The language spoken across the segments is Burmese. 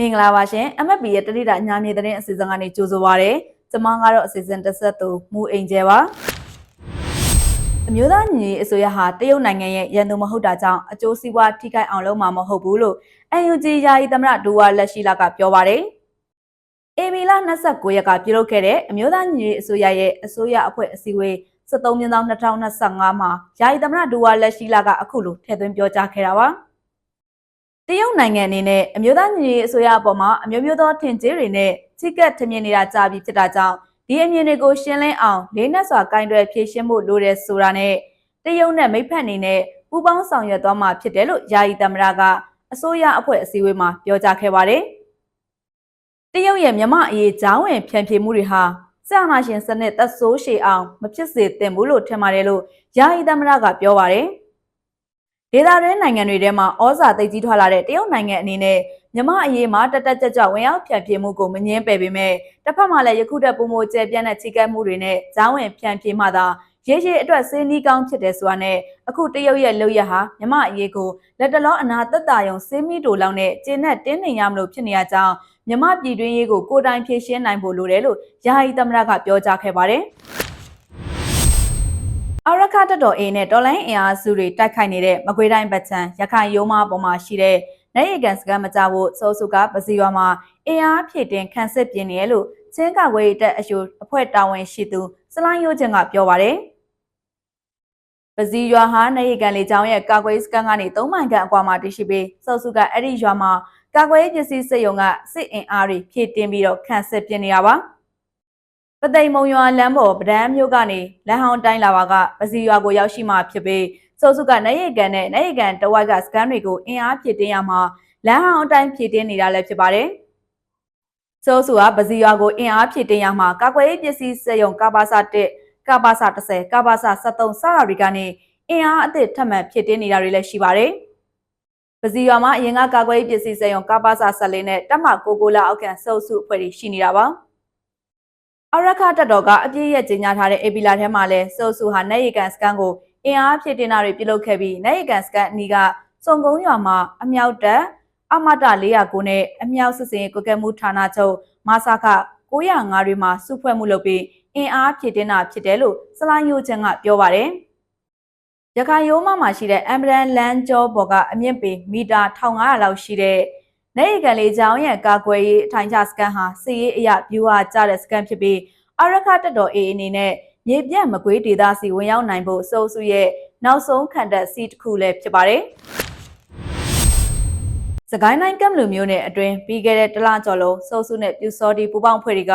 မင်္ဂလာပါရှင် MFP ရဲ့တတိယညမြေသတင်းအစီအစဉ်ကနေကြိုဆိုပါရစေ။ကျွန်မကတော့အစီအစဉ်တစ်ဆက်သူမူအိမ်ကျဲပါ။အမျိုးသားညီအစိုးရဟာတရုတ်နိုင်ငံရဲ့ရန်သူမဟုတ်တာကြောင့်အကျိုးစီးပွားထိခိုက်အောင်လုပ်မှာမဟုတ်ဘူးလို့ UNG ယာယီသမရဒူဝါလက်ရှိလာကပြောပါတယ်။ AB လ29ရက်ကပြုလုပ်ခဲ့တဲ့အမျိုးသားညီအစိုးရရဲ့အစိုးရအဖွဲ့အစည်းအဝေး73မြင်းဆောင်2025မှာယာယီသမရဒူဝါလက်ရှိလာကအခုလိုထည့်သွင်းပြောကြားခဲ့တာပါ။ တရုတ်နိုင်ငံအနေနဲ့အမျိုးသားညီရေးအစိုးရအပေါ်မှာအမျိုးမျိုးသောထင်ကြေးတွေနဲ့ချိကက်ထမြင်နေတာကြာပြီဖြစ်တာကြောင့်ဒီအမြင်တွေကိုရှင်းလင်းအောင်လေးနက်စွာကင်တွယ်ဖြေရှင်းဖို့လိုတယ်ဆိုတာနဲ့တရုတ်နဲ့မိဖက်အနေနဲ့ပူးပေါင်းဆောင်ရွက်သွားမှာဖြစ်တယ်လို့ယာယီသမရကအစိုးရအဖွဲ့အစည်းအဝေးမှာပြောကြားခဲ့ပါတယ်။တရုတ်ရဲ့မြမအရေးဂျောင်းဝင်ဖြန့်ဖြေမှုတွေဟာဆရာနာရှင်စနစ်သက်ဆိုးရှည်အောင်မဖြစ်စေသင့်ဘူးလို့ထင်ပါတယ်လို့ယာယီသမရကပြောပါတယ်။ ဒေသတွင်းနိုင်ငံတွေထဲမှာဩဇာသိပ်ကြီးထွားလာတဲ့တရုတ်နိုင်ငံအနေနဲ့မြမအရေးမှာတက်တက်ကြွကြွဝင်ရောက်ဖြန့်ဖြေမှုကိုမငင်းပယ်ပေမဲ့တစ်ဖက်မှာလည်းယခုတက်ပုံမကျဲပြန့်တဲ့ချိကက်မှုတွေနဲ့ဂျောင်းဝင်ဖြန့်ဖြေမှသာရေရှည်အတွက်စေးနီးကောင်းဖြစ်တယ်ဆိုတာနဲ့အခုတရုတ်ရဲ့လုပ်ရဟာမြမအရေးကိုလက်တလောအနာသက်သာယုံစေးမီတိုလောက်နဲ့ကျင်းနဲ့တင်းနေရမလို့ဖြစ်နေရကြောင်းမြမပြည်တွင်းရေးကိုကိုယ်တိုင်ဖြေရှင်းနိုင်ဖို့လိုတယ်လို့ယာယီသမရကပြောကြားခဲ့ပါတယ် အရခတ်တော် A နဲ့တော်လိုင်းအင်အားစုတွေတိုက်ခိုက်နေတဲ့မကွေးတိုင်းဗချံရခိုင်ရိုးမပေါ်မှာရှိတဲ့နိုင်ရကန်စကန်မကြဖို့စောစုကပစီရွာမှာအင်အားဖြည့်တင်ခန့်စစ်ပြင်းနေရလို့ချင်းကဝေးတက်အယူအဖွဲ့တာဝန်ရှိသူစလိုင်းရိုးချင်းကပြောပါတယ်ပစီရွာဟာနိုင်ရကန်လေကျောင်းရဲ့ကာကွယ်စကန်ကနေ3မိုင်ခန့်အကွာမှာတရှိပြီးစောစုကအဲ့ဒီရွာမှာကာကွယ်ပစ္စည်းစစ်ရုံကစစ်အင်အားတွေဖြည့်တင်ပြီးတော့ခန့်စစ်ပြင်းနေရပါ ပသိမ်မုံရွာလမ်းပေါ်ပဒန်းမြို့ကနေလမ်းဟောင်းတိုင်းလာပါကပစီရွာကိုရောက်ရှိမှဖြစ်ပြီးစောစုကနိုင်ရကန်နဲ့နိုင်ရကန်တဝိုက်ကစကန်တွေကိုအင်အားဖြည့်တင်ရမှာလမ်းဟောင်းအတိုင်းဖြည့်တင်းနေတာလည်းဖြစ်ပါတယ်။စိုးစုကပစီရွာကိုအင်အားဖြည့်တင်းရမှာကာကွယ်ရေးပစ္စည်းစက်ရုံကပါစာ1ကပါစာ30ကပါစာ73စတာတွေကနေအင်အားအသစ်ထပ်မံဖြည့်တင်းနေတာတွေလည်းရှိပါတယ်။ပစီရွာမှာအရင်ကကာကွယ်ရေးပစ္စည်းစက်ရုံကပါစာ14နဲ့တက်မကိုကိုလာအောက်ခံစုပ်စုအဖွဲ့တွေရှိနေတာပါ။ အရခတက်တော်ကအပြည့်ရဲ့ကြီးညာထားတဲ့အေပီလာထဲမှာလဲစုပ်စုဟာနိုင်ရီကန်စကန်ကိုအင်အားဖြည့်တင်တာတွေပြုလုပ်ခဲ့ပြီးနိုင်ရီကန်စကန်အနီးကစုံကုန်းရွာမှာအမြောက်တက်အမတ409နဲ့အမြောက်စစ်စင်ကွက်ကဲမှုဌာနချုပ်မဆာခ905တွေမှာစုဖွဲ့မှုလုပ်ပြီးအင်အားဖြည့်တင်းတာဖြစ်တယ်လို့စလိုင်းယိုချန်ကပြောပါတယ်။ရခိုင်ရိုးမမှာရှိတဲ့အမ်ဘရန်လန်ကျော်ဘော်ကအမြင့်ပေမီတာ1500လောက်ရှိတဲ့ နေရီကန်လေးချောင်းရဲ့ကာကွယ်ရေးအထိုင်ချစကန်ဟာစီရေးအရာဗျူဟာကျတဲ့စကန်ဖြစ်ပြီးအရခတက်တော် A အနေနဲ့မြေပြန့်မကွေးဒေသစီဝင်ရောက်နိုင်ဖို့စိုးစုရဲ့နောက်ဆုံးခံတပ်စီတစ်ခုလည်းဖြစ်ပါတယ်။စကိုင်းတိုင်းကမ်လူမျိုးနယ်အတွင်းပြီးခဲ့တဲ့တလကျော်လုံးစိုးစုနဲ့ပြူစောဒီပူပေါင်းဖွဲ့တွေက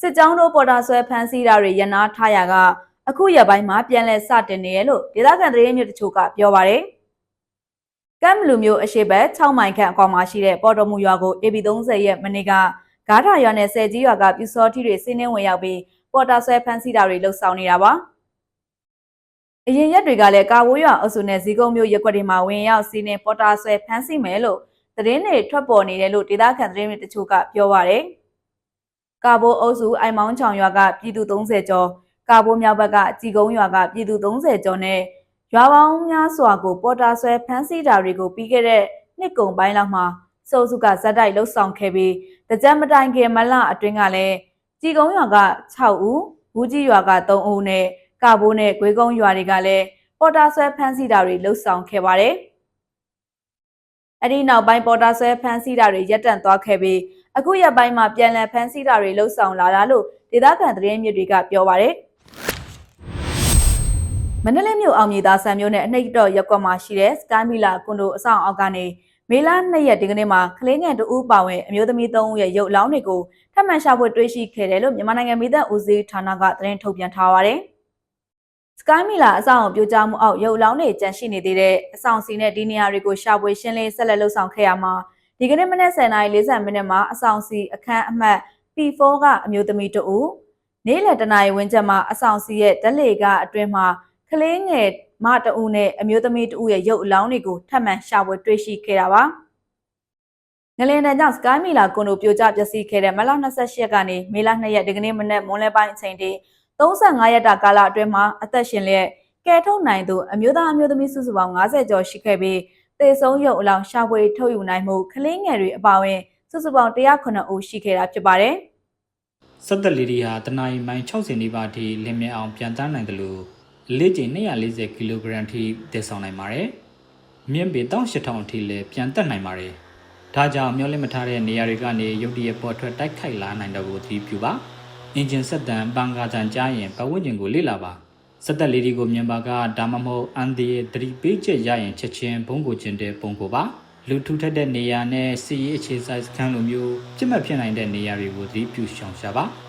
စစ်ကြောင်းတို့ပေါ်တာဆွဲဖမ်းဆီးတာတွေရနာထားရကအခုရပိုင်းမှာပြန်လည်စတင်နေရလို့ဒေသခံသတင်းမျိုးတချို့ကပြောပါတယ်။ ကမ်လူမျိုးအရှိဘက်6မိုင်ခန့်အကွာမှာရှိတဲ့ပေါ်တော်မူရွာကို AB30 ရဲ့မနေ့ကဂါထာရွာနဲ့ဆယ်ကြီးရွာကပြူစောတိတွေစီးနှင်းဝင်ရောက်ပြီးပေါ်တာဆွဲဖမ်းဆီးတာတွေလှုပ်ဆောင်နေတာပါ။အရင်ရက်တွေကလည်းကာဝိုးရွာအုပ်စုနဲ့ဇီကုံမျိုးရက်ွက်တွေမှာဝင်ရောက်စီးနှင်းပေါ်တာဆွဲဖမ်းဆီးမယ်လို့သတင်းတွေထွက်ပေါ်နေတယ်လို့ဒေသခံသတင်းတွေတချို့ကပြောပါရယ်။ကာဘိုးအုပ်စုအိုင်မောင်းချောင်ရွာကပြည်သူ30ကျော်ကာဘိုးမြောက်ဘက်ကကြည်ကုန်းရွာကပြည်သူ30ကျော်နဲ့ ရွာပေါင်းများစွာကိုပေါ်တာဆွဲဖမ်းဆီးတာတွေကိုပြီးခဲ့တဲ့နှစ်ကုန်ပိုင်းလောက်မှာစိုးစုကဇက်တိုက်လှုပ်ဆောင်ခဲ့ပြီးတကြက်မတိုင်ခင်မလအတွင်းကလည်းကြည်ကုန်းရွာက6ဦးဘူးကြီးရွာက3ဦးနဲ့ကာဘိုးနဲ့ဂွေးကုန်းရွာတွေကလည်းပေါ်တာဆွဲဖမ်းဆီးတာတွေလှုပ်ဆောင်ခဲ့ပါတယ်။အဲ့ဒီနောက်ပိုင်းပေါ်တာဆွဲဖမ်းဆီးတာတွေရပ်တန့်သွားခဲ့ပြီးအခုရက်ပိုင်းမှာပြန်လည်ဖမ်းဆီးတာတွေလှုပ်ဆောင်လာတာလို့ဒေသခံသတင်းမြစ်တွေကပြောပါရယ် မန္တလေးမြို့အောင်မြေသားဆန်မျိုးနဲ့အနှိတ်တော်ရက်ကွက်မှာရှိတဲ့စကိုင်းမီလာကွန်ဒိုအဆောင်အောက်ကနေမေလ2ရက်ဒီကနေ့မှာကလေးငယ်တဦးပါဝင်အမျိုးသမီး3ဦးရဲ့ရုပ်လောင်းတွေကိုထပ်မံရှာဖွေတွေ့ရှိခဲ့တယ်လို့မြန်မာနိုင်ငံမိသက်ဦးစီးဌာနကသတင်းထုတ်ပြန်ထားပါတယ်။စကိုင်းမီလာအဆောင်ပြိုကျမှုအောက်ရုပ်လောင်းတွေကျန်ရှိနေသေးတဲ့အဆောင်စီနဲ့ဒီနေရာတွေကိုရှာဖွေရှင်းလင်းဆက်လက်လှုပ်ဆောင်ခဲ့ရမှာဒီကနေ့မနက်10:40မိနစ်မှာအဆောင်စီအခန်းအမှတ် P4 ကအမျိုးသမီးတဦးနေ့လယ်တနာရီဝန်းကျင်မှာအဆောင်စီရဲ့ဓလေကအတွင်းမှာက လေးငယ်မတအူနဲ့အမျိုးသမီးတဦးရဲ့ရုပ်အလောင်းတွေကိုထပ်မံရှာဖွေတွေ့ရှိခဲ့တာပါငလင်တန်ကြောင့်စကိုင်းမီလာကွန်ဒိုပြိုကျပျက်စီးခဲ့တဲ့မလ28ရက်ကနေမေလ2ရက်ဒီကနေ့မနက်မွန်းလယ်ပိုင်းအချိန်ထိ35ရက်တာကာလအတွင်းမှာအသက်ရှင်လျက်ကဲထုတ်နိုင်သူအမျိုးသားအမျိုးသမီးစုစုပေါင်း90ကျော်ရှိခဲ့ပြီးသေဆုံးရုပ်အလောင်းရှာဖွေထုတ်ယူနိုင်မှုကလင်းငယ်တွေအပါအဝင်စုစုစုပေါင်း109ဦးရှိခဲ့တာဖြစ်ပါတယ်။စက်သက်လီဒီဟာတနအီမိုင်60နီးပါးအထိလင်းမြအောင်ပြန်တန်းနိုင်တယ်လို့အ လေးချိန်240ကီလိုဂရမ်ထိတည်ဆောင်နိုင်ပါတယ်။မြင့်ပေ18000အထိလည်းပြန်တက်နိုင်ပါတယ်။ဒါကြောင့်မျောလင့်မထားတဲ့နေရာတွေကနေရုတ်တရက်ပေါ်ထွက်တိုက်ခိုက်လာနိုင်တော့ကိုသတိပြုပါ။အင်ဂျင်ဆက်တန်ပန်ကာတန်ကြားရင်ပတ်ဝန်းကျင်ကိုလေ့လာပါ။စက်သက်လီဒီကိုမြန်မာကဒါမှမဟုတ်အန်ဒီရဲ့သတိပေးချက်ရရင်ချက်ချင်းဘုံကိုကျင်တဲ့ပုံကိုပါ။လူထူထပ်တဲ့နေရာနဲ့စီရေးအခြေစိုက်စခန်းလိုမျိုးပြစ်မှတ်ဖြစ်နိုင်တဲ့နေရာတွေကိုသတိပြုရှောင်ရှားပါ။